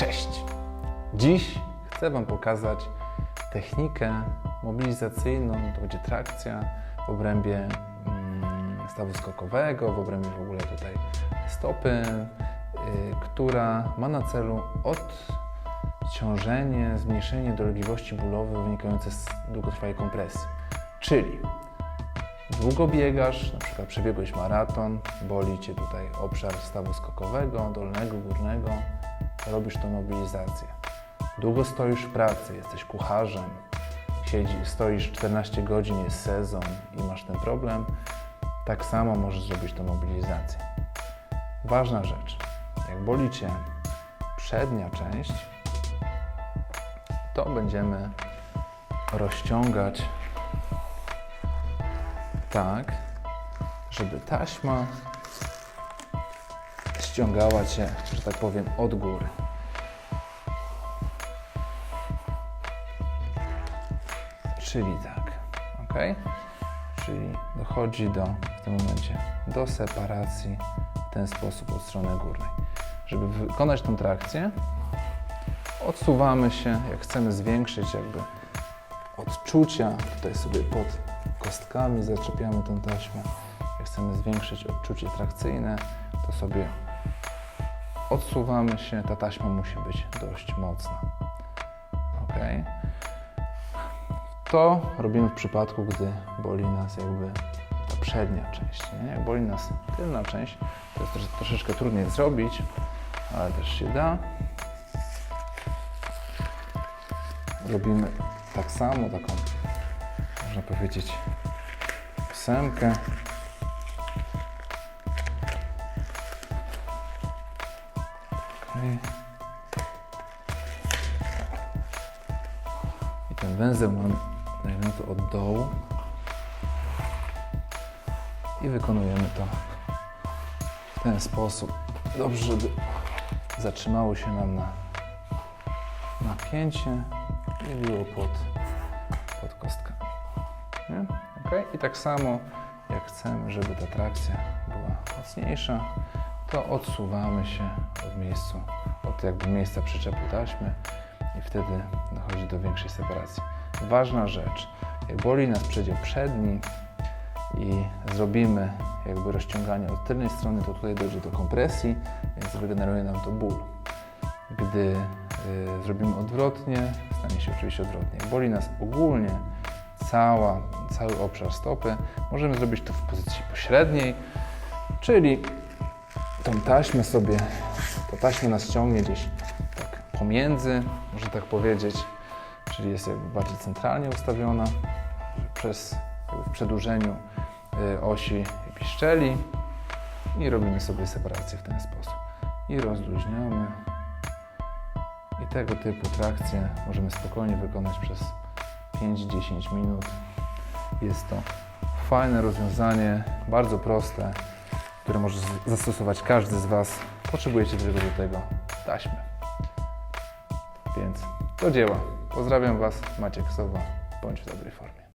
Cześć! Dziś chcę Wam pokazać technikę mobilizacyjną, to będzie trakcja w obrębie mm, stawu skokowego, w obrębie w ogóle tutaj stopy, y, która ma na celu odciążenie, zmniejszenie dolegliwości bólowych wynikających z długotrwałej kompresji. Czyli długo biegasz, na przykład przebiegłeś maraton, boli Cię tutaj obszar stawu skokowego, dolnego, górnego, robisz tą mobilizację. Długo stoisz w pracy, jesteś kucharzem, siedzi, stoisz 14 godzin, jest sezon i masz ten problem, tak samo możesz zrobić tą mobilizację. Ważna rzecz, jak boli Cię przednia część, to będziemy rozciągać tak, żeby taśma ściągała Cię, że tak powiem, od góry. Czyli tak, ok? Czyli dochodzi do, w tym momencie do separacji w ten sposób od strony górnej. Żeby wykonać tą trakcję, odsuwamy się, jak chcemy zwiększyć jakby odczucia, tutaj sobie pod kostkami zaczepiamy tę taśmę. Jak chcemy zwiększyć odczucie trakcyjne, to sobie odsuwamy się, ta taśma musi być dość mocna. Ok. To robimy w przypadku, gdy boli nas jakby ta przednia część. Nie? Jak boli nas tylna część, to jest też troszeczkę trudniej zrobić, ale też się da. Robimy tak samo, taką, można powiedzieć, ósemkę. I ten węzeł mam nagięty od dołu. I wykonujemy to w ten sposób. Dobrze, żeby zatrzymało się nam na napięcie i było pod, pod kostkami. Nie? Okay? I tak samo, jak chcemy, żeby ta trakcja była mocniejsza, to odsuwamy się od miejscu, od jakby miejsca przyczepu taśmy i wtedy dochodzi do większej separacji. Ważna rzecz, jak boli nas przedział przedni i zrobimy jakby rozciąganie od tylnej strony, to tutaj dojdzie do kompresji, więc wygeneruje nam to ból. Gdy y, zrobimy odwrotnie, stanie się oczywiście odwrotnie. Boli nas ogólnie cała, cały obszar stopy, możemy zrobić to w pozycji pośredniej, czyli tą taśmę sobie, ta taśma nas ciągnie gdzieś tak pomiędzy, można tak powiedzieć, czyli jest jakby bardziej centralnie ustawiona przez w przedłużeniu y, osi piszczeli i robimy sobie separację w ten sposób. I rozluźniamy. I tego typu trakcje możemy spokojnie wykonać przez 5-10 minut. Jest to fajne rozwiązanie, bardzo proste, które może zastosować każdy z Was. Potrzebujecie tylko do tego taśmy. Więc do dzieła. Pozdrawiam Was, Maciek Sowa. Bądź w dobrej formie.